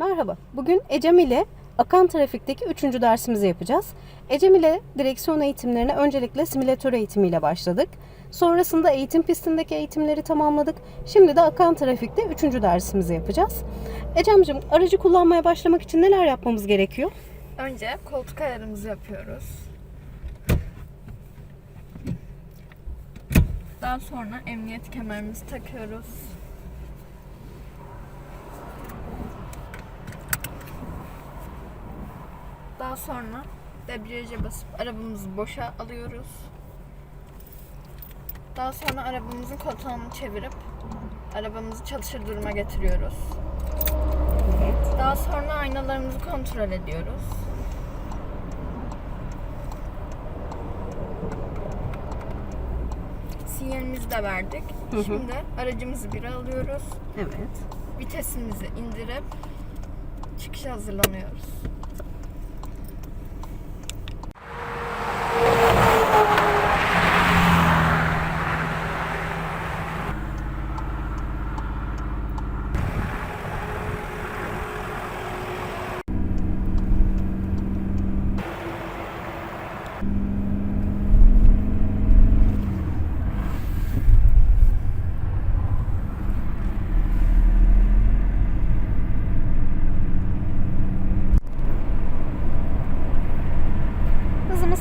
Merhaba. Bugün Ecem ile akan trafikteki üçüncü dersimizi yapacağız. Ecem ile direksiyon eğitimlerine öncelikle simülatör eğitimiyle başladık. Sonrasında eğitim pistindeki eğitimleri tamamladık. Şimdi de akan trafikte üçüncü dersimizi yapacağız. Ecem'cim aracı kullanmaya başlamak için neler yapmamız gerekiyor? Önce koltuk ayarımızı yapıyoruz. Daha sonra emniyet kemerimizi takıyoruz. Daha sonra debriyaja basıp arabamızı boşa alıyoruz. Daha sonra arabamızın koltuğunu çevirip arabamızı çalışır duruma getiriyoruz. Evet. Daha sonra aynalarımızı kontrol ediyoruz. Sinyalimizi de verdik. Hı hı. Şimdi aracımızı bir alıyoruz. Evet. Vitesimizi indirip çıkışa hazırlanıyoruz.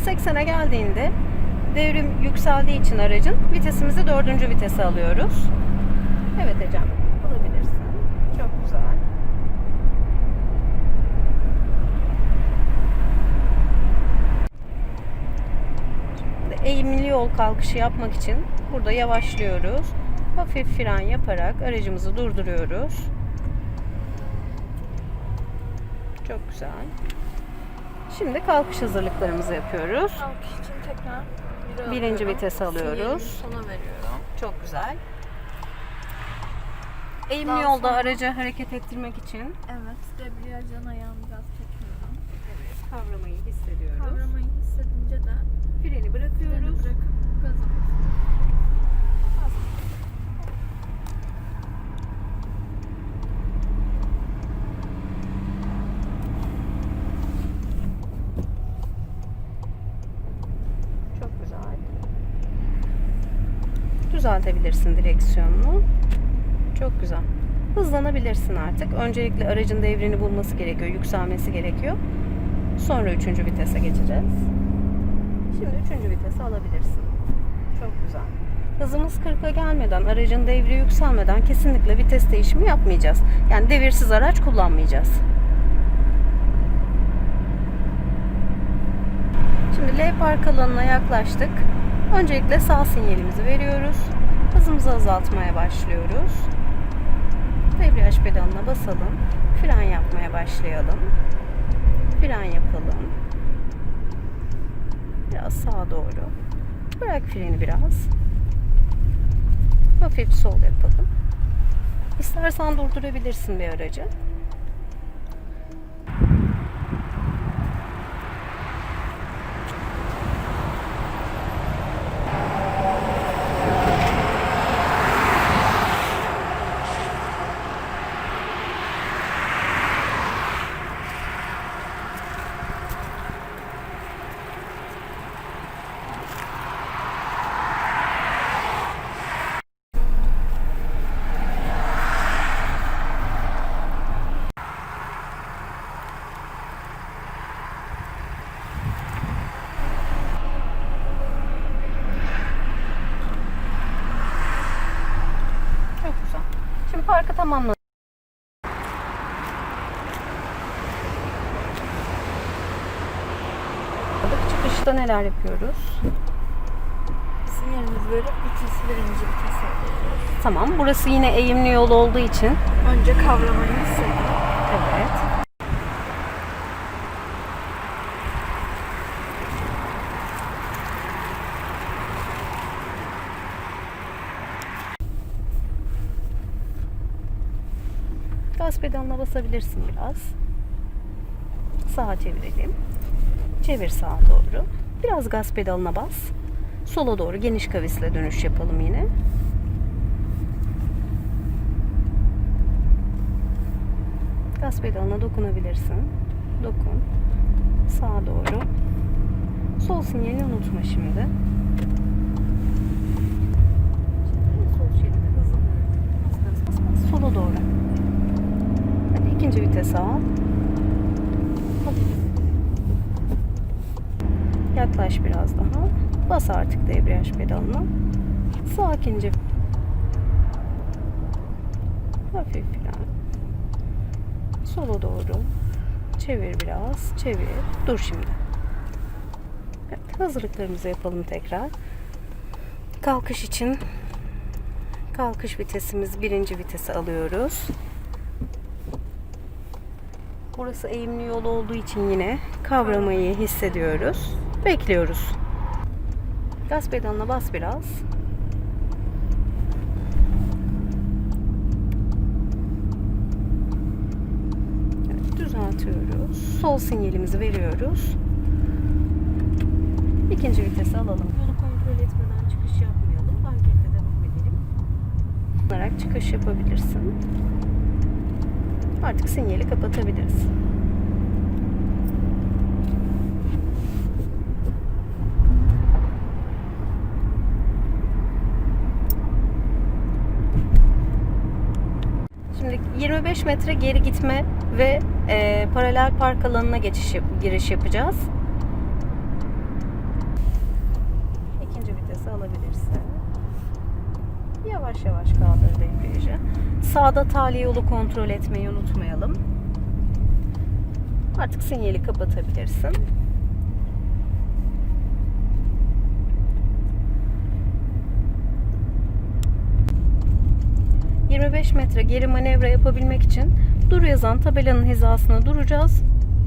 Hızımız 80'e geldiğinde devrim yükseldiği için aracın vitesimizi dördüncü vitese alıyoruz. Evet Ecem, alabilirsin. Çok güzel. Eğimli yol kalkışı yapmak için burada yavaşlıyoruz. Hafif fren yaparak aracımızı durduruyoruz. Çok güzel. Şimdi kalkış hazırlıklarımızı yapıyoruz. Kalkış için tekrar biri Birinci alıyorum. alıyoruz. Sona veriyorum. Çok güzel. Eğimli Daha yolda sonra- aracı hareket ettirmek için Evet, debriyajdan ayağımı biraz çekiyorum. kavramayı hissediyoruz. Kavramayı hissedince de Freni freni bırakıyoruz. bırakıp gaza basıyorum. Çok güzel. Düzeltebilirsin direksiyonunu. Çok güzel. Hızlanabilirsin artık. Öncelikle aracın devrini bulması gerekiyor, yükselmesi gerekiyor. Sonra üçüncü vitese geçeceğiz. Şimdi üçüncü vitese alabilirsin. Çok güzel. Hızımız 40'a gelmeden, aracın devri yükselmeden kesinlikle vites değişimi yapmayacağız. Yani devirsiz araç kullanmayacağız. Şimdi L park alanına yaklaştık. Öncelikle sağ sinyalimizi veriyoruz. Hızımızı azaltmaya başlıyoruz. Debriyaj pedalına basalım. Fren yapmaya başlayalım. Fren yapalım. Biraz sağa doğru. Bırak freni biraz. Hafif sol yapalım. İstersen durdurabilirsin bir aracı. Çok güzel. Tamamladık. Çıkışta neler yapıyoruz? Sinyalimizi verip vitesi birinci vitese alıyoruz. Tamam. Burası yine eğimli yol olduğu için. Önce kavramayı hissediyorum. Evet. Gaz pedalına basabilirsin biraz. Sağa çevirelim. Çevir sağa doğru. Biraz gaz pedalına bas. Sola doğru geniş kavisle dönüş yapalım yine. Gaz pedalına dokunabilirsin. Dokun. Sağa doğru. Sol sinyalini unutma şimdi. Şimdi sol şeridi hızlı bas gaz bas bas sola doğru. Hadi ikinci vitese al. Yaklaş biraz daha. Bas artık debriyaj pedalına. Sakince. Hafif fren. Sola doğru. Çevir biraz. Çevir. Dur şimdi. Evet, hazırlıklarımızı yapalım tekrar. Kalkış için kalkış vitesimiz birinci vitese alıyoruz. Burası eğimli yol olduğu için yine kavramayı hissediyoruz. Bekliyoruz. Gaz pedalına bas biraz. Evet, düzeltiyoruz. Sol sinyalimizi veriyoruz. İkinci vitesi alalım. Yolu kontrol etmeden çıkış yapmayalım. Hareketle devam edelim. Olarak çıkış yapabilirsin. Artık sinyali kapatabiliriz. Şimdi 25 metre geri gitme ve e, paralel park alanına geçiş giriş yapacağız. İkinci vitesi alabilirsin. Yavaş yavaş kaldır debriyajı. Sağda tali yolu kontrol etmeyi unutmayalım. Artık sinyali kapatabilirsin. ...25 metre geri manevra yapabilmek için... ...dur yazan tabelanın hizasına duracağız.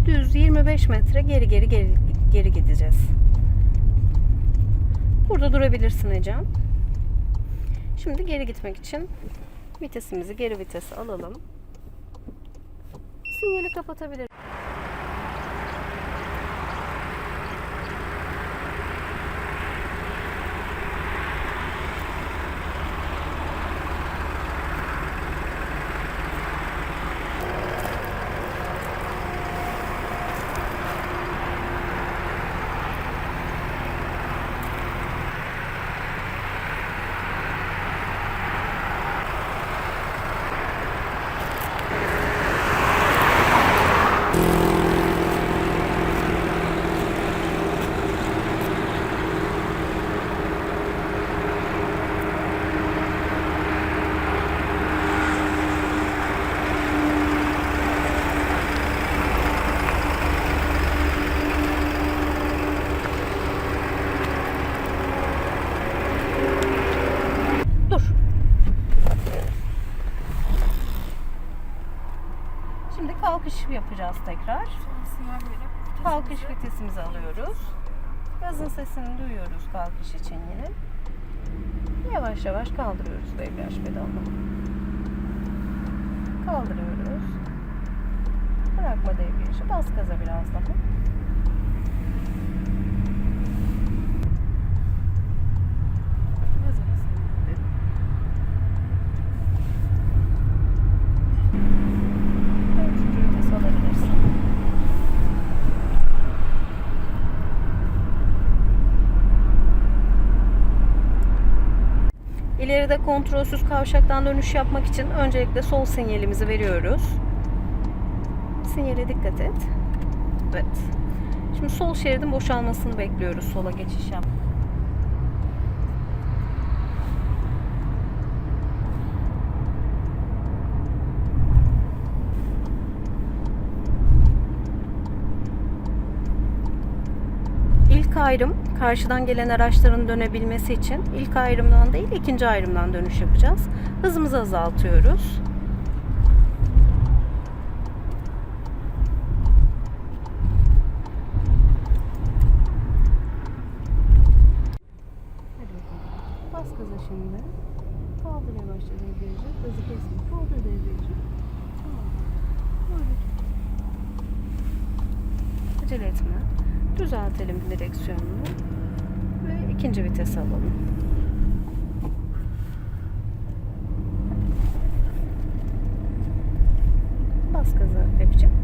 Düz 25 metre geri geri geri, geri gideceğiz. Burada durabilirsin Ecem. Şimdi geri gitmek için vitesimizi geri vitese alalım. Sinyali kapatabilir. Dur. Şimdi kalkış yapacağız tekrar. Kalkış vitesimizi alıyoruz. Gazın sesini duyuyoruz kalkış için yine. Yavaş yavaş kaldırıyoruz debriyaj pedalını. Kaldırıyoruz. Bırakma debriyajı. Bas gaza biraz daha. Gaza bas. Üçüncü vites alabilirsin. İleride kontrolsüz kavşaktan dönüş yapmak için öncelikle sol sinyalimizi veriyoruz. Sinyale dikkat et. Evet. Şimdi sol şeridin boşalmasını bekliyoruz sola geçiş yap. İlk ayrım karşıdan gelen araçların dönebilmesi için ilk ayrımdan değil ikinci ayrımdan dönüş yapacağız. Hızımızı azaltıyoruz. Bas gaza şimdi. Kaldır yavaşça debriyajı. Hızı kesme. Kaldır. Tamam. Böyle. Acele etme. Düzeltelim direksiyonunu ve ikinci vites alalım. Bas gazı yapacağım.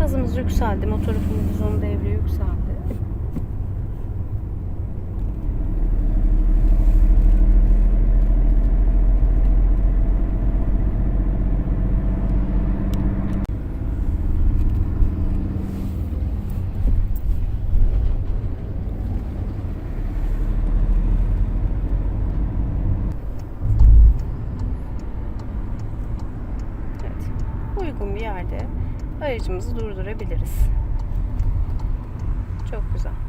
Gazımız yükseldi. Motor kumumuzun devri yükseldi. Aracımızı durdurabiliriz. Çok güzel.